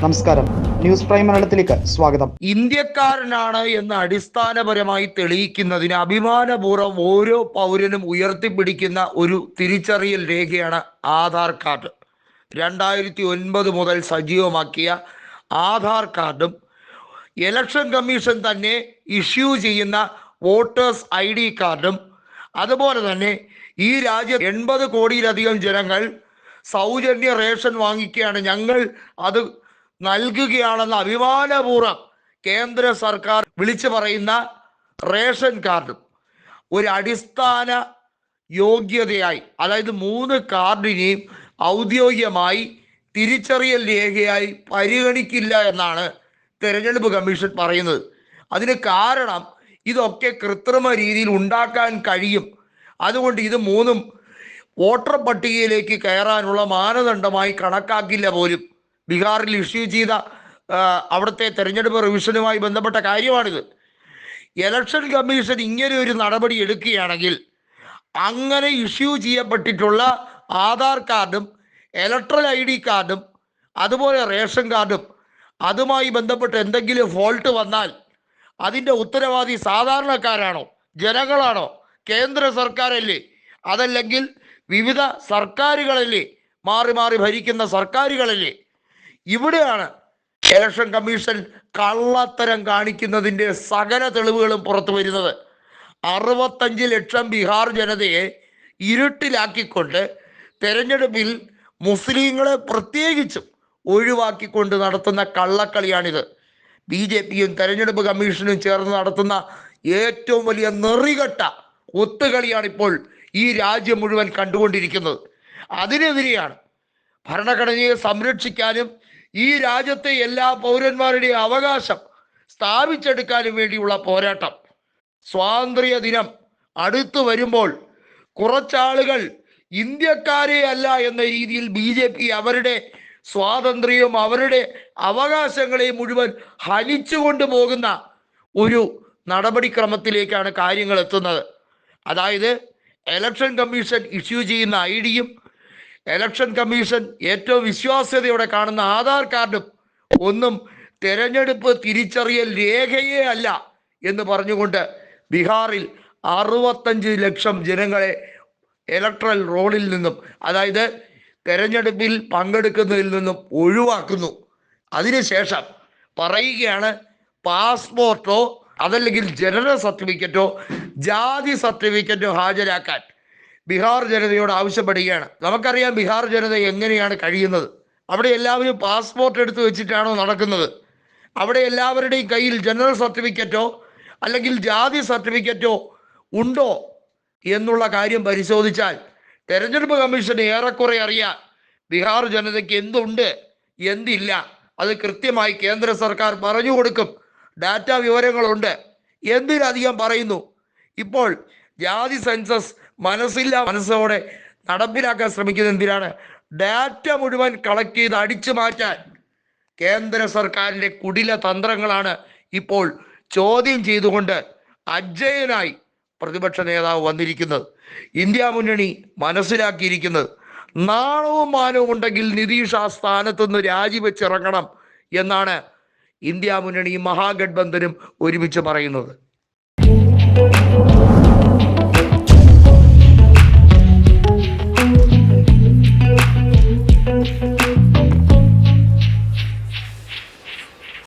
നമസ്കാരം. News prime മലയാളത്തിലേക്ക് സ്വാഗതം. ഇന്ത്യക്കാരനാണ് എന്ന് അടിസ്ഥാനപരമായി തെളിയിക്കുന്നതിന് അഭിമാനപൂർവം ഓരോ പൗരനും ഉയർത്തിപ്പിടിക്കുന്ന ഒരു തിരിച്ചറിയൽ രേഖയാണ് ആധാർ കാർഡ്. രണ്ടായിരത്തി ഒൻപത് മുതൽ സജീവമാക്കിയ ആധാർ കാർഡും ഇലക്ഷൻ കമ്മീഷൻ തന്നെ ഇഷ്യൂ ചെയ്യുന്ന വോട്ടേഴ്സ് ഐ ഡി കാർഡും അതുപോലെ തന്നെ ഈ രാജ്യം എൺപത് കോടിയിലധികം ജനങ്ങൾ സൗജന്യ റേഷൻ വാങ്ങിക്കുകയാണ് ഞങ്ങൾ അത് നൽകുകയാണെന്ന് അഭിമാനപൂർവം കേന്ദ്ര സർക്കാർ വിളിച്ചു പറയുന്ന റേഷൻ കാർഡും ഒരു അടിസ്ഥാന യോഗ്യതയായി അതായത് മൂന്ന് കാർഡിനെയും ഔദ്യോഗികമായി തിരിച്ചറിയൽ രേഖയായി പരിഗണിക്കില്ല എന്നാണ് തെരഞ്ഞെടുപ്പ് കമ്മീഷൻ പറയുന്നത്. അതിന് കാരണം ഇതൊക്കെ കൃത്രിമ രീതിയിൽ ഉണ്ടാക്കാൻ കഴിയും. അതുകൊണ്ട് ഇത് മൂന്നും വോട്ടർ പട്ടികയിലേക്ക് കയറാനുള്ള മാനദണ്ഡമായി കണക്കാക്കില്ല പോലും. ബീഹാറിൽ ഇഷ്യൂ ചെയ്ത അവിടുത്തെ തെരഞ്ഞെടുപ്പ് റിവിഷനുമായി ബന്ധപ്പെട്ട കാര്യമാണിത്. ഇലക്ഷൻ കമ്മീഷൻ ഇങ്ങനെ ഒരു നടപടി എടുക്കുകയാണെങ്കിൽ അങ്ങനെ ഇഷ്യൂ ചെയ്യപ്പെട്ടിട്ടുള്ള ആധാർ കാർഡും ഇലക്ട്രൽ ഐ ഡി കാർഡും അതുപോലെ റേഷൻ കാർഡും അതുമായി ബന്ധപ്പെട്ട് എന്തെങ്കിലും ഫോൾട്ട് വന്നാൽ അതിന്റെ ഉത്തരവാദി സാധാരണക്കാരാണോ? ജനങ്ങളാണോ? കേന്ദ്ര സർക്കാരല്ലേ? അതല്ലെങ്കിൽ വിവിധ സർക്കാരുകളല്ലേ? മാറി മാറി ഭരിക്കുന്ന സർക്കാരുകളല്ലേ? ഇവിടെയാണ് ഇലക്ഷൻ കമ്മീഷൻ കള്ളത്തരം കാണിക്കുന്നതിന്റെ സകല തെളിവുകളും പുറത്തു വരുന്നത്. അറുപത്തഞ്ച് ലക്ഷം ബീഹാർ ജനതയെ ഇരുട്ടിലാക്കിക്കൊണ്ട് തെരഞ്ഞെടുപ്പിൽ മുസ്ലിങ്ങളെ പ്രത്യേകിച്ചും ഒഴിവാക്കിക്കൊണ്ട് നടത്തുന്ന കള്ളക്കളിയാണിത്. ബി ജെ പിയും തെരഞ്ഞെടുപ്പ് കമ്മീഷനും ചേർന്ന് നടത്തുന്ന ഏറ്റവും വലിയ നെറികെട്ട ഒത്തുകളിയാണിപ്പോൾ ഈ രാജ്യം മുഴുവൻ കണ്ടുകൊണ്ടിരിക്കുന്നത്. അതിനെതിരെയാണ് ഭരണഘടനയെ സംരക്ഷിക്കാനും ഈ രാജ്യത്തെ എല്ലാ പൗരന്മാരുടെയും അവകാശം സ്ഥാപിച്ചെടുക്കാനും വേണ്ടിയുള്ള പോരാട്ടം. സ്വാതന്ത്ര്യ ദിനം അടുത്തു വരുമ്പോൾ കുറച്ചാളുകൾ ഇന്ത്യക്കാരെ അല്ല എന്ന രീതിയിൽ ബി ജെ പി അവരുടെ സ്വാതന്ത്ര്യവും അവരുടെ അവകാശങ്ങളെയും മുഴുവൻ ഹനിച്ചുകൊണ്ട് പോകുന്ന ഒരു നടപടിക്രമത്തിലേക്കാണ് കാര്യങ്ങൾ എത്തുന്നത്. അതായത് ഇലക്ഷൻ കമ്മീഷൻ ഇഷ്യൂ ചെയ്യുന്ന ഐ ഡിയും ഇലക്ഷൻ കമ്മീഷൻ ഏറ്റവും വിശ്വാസ്യതയോടെ കാണുന്ന ആധാർ കാർഡും ഒന്നും തെരഞ്ഞെടുപ്പ് തിരിച്ചറിയൽ രേഖയേ അല്ല എന്ന് പറഞ്ഞുകൊണ്ട് ബീഹാറിൽ അറുപത്തഞ്ച് ലക്ഷം ജനങ്ങളെ ഇലക്ട്രൽ റോളിൽ നിന്നും അതായത് തെരഞ്ഞെടുപ്പിൽ പങ്കെടുക്കുന്നതിൽ നിന്നും ഒഴിവാക്കുന്നു. അതിനുശേഷം പറയുകയാണ് പാസ്പോർട്ടോ അതല്ലെങ്കിൽ ജനന സർട്ടിഫിക്കറ്റോ ജാതി സർട്ടിഫിക്കറ്റോ ഹാജരാക്കാൻ. ബീഹാർ ജനതയോട് ആവശ്യപ്പെടുകയാണ്. നമുക്കറിയാം ബീഹാർ ജനത എങ്ങനെയാണ് കഴിയുന്നത്. അവിടെ എല്ലാവരും പാസ്പോർട്ട് എടുത്തു വെച്ചിട്ടാണോ നടക്കുന്നത്. അവിടെ എല്ലാവരുടെയും കയ്യിൽ ജനറൽ സർട്ടിഫിക്കറ്റോ അല്ലെങ്കിൽ ജാതി സർട്ടിഫിക്കറ്റോ ഉണ്ടോ എന്നുള്ള കാര്യം പരിശോധിച്ചാൽ തെരഞ്ഞെടുപ്പ് കമ്മീഷൻ ഏറെക്കുറെ അറിയാം ബീഹാർ ജനതയ്ക്ക് എന്തുണ്ട് എന്തില്ല. അത് കൃത്യമായി കേന്ദ്ര സർക്കാർ പറഞ്ഞു കൊടുക്കും. ഡാറ്റ വിവരങ്ങളുണ്ട്. എന്തിനധികം പറയുന്നു. ഇപ്പോൾ ജാതി സെൻസസ് മനസ്സില്ല മനസ്സോടെ നടപ്പിലാക്കാൻ ശ്രമിക്കുന്നത് എന്തിനാണ്? ഡാറ്റ മുഴുവൻ കളക്ട് ചെയ്ത് അടിച്ചു മാറ്റാൻ. കേന്ദ്ര സർക്കാരിന്റെ കുടില തന്ത്രങ്ങളാണ് ഇപ്പോൾ ചോദ്യം ചെയ്തുകൊണ്ട് അജയനായി പ്രതിപക്ഷ നേതാവ് വന്നിരിക്കുന്നത്. ഇന്ത്യ മുന്നണി മനസ്സിലാക്കിയിരിക്കുന്നത് നാണവും മാനവും ഉണ്ടെങ്കിൽ നിതീഷ് ആ സ്ഥാനത്തു നിന്ന് രാജിവെച്ചിറങ്ങണം എന്നാണ് ഇന്ത്യ മുന്നണി മഹാഗഡ്ബന്ധനും ഒരുമിച്ച് പറയുന്നത്.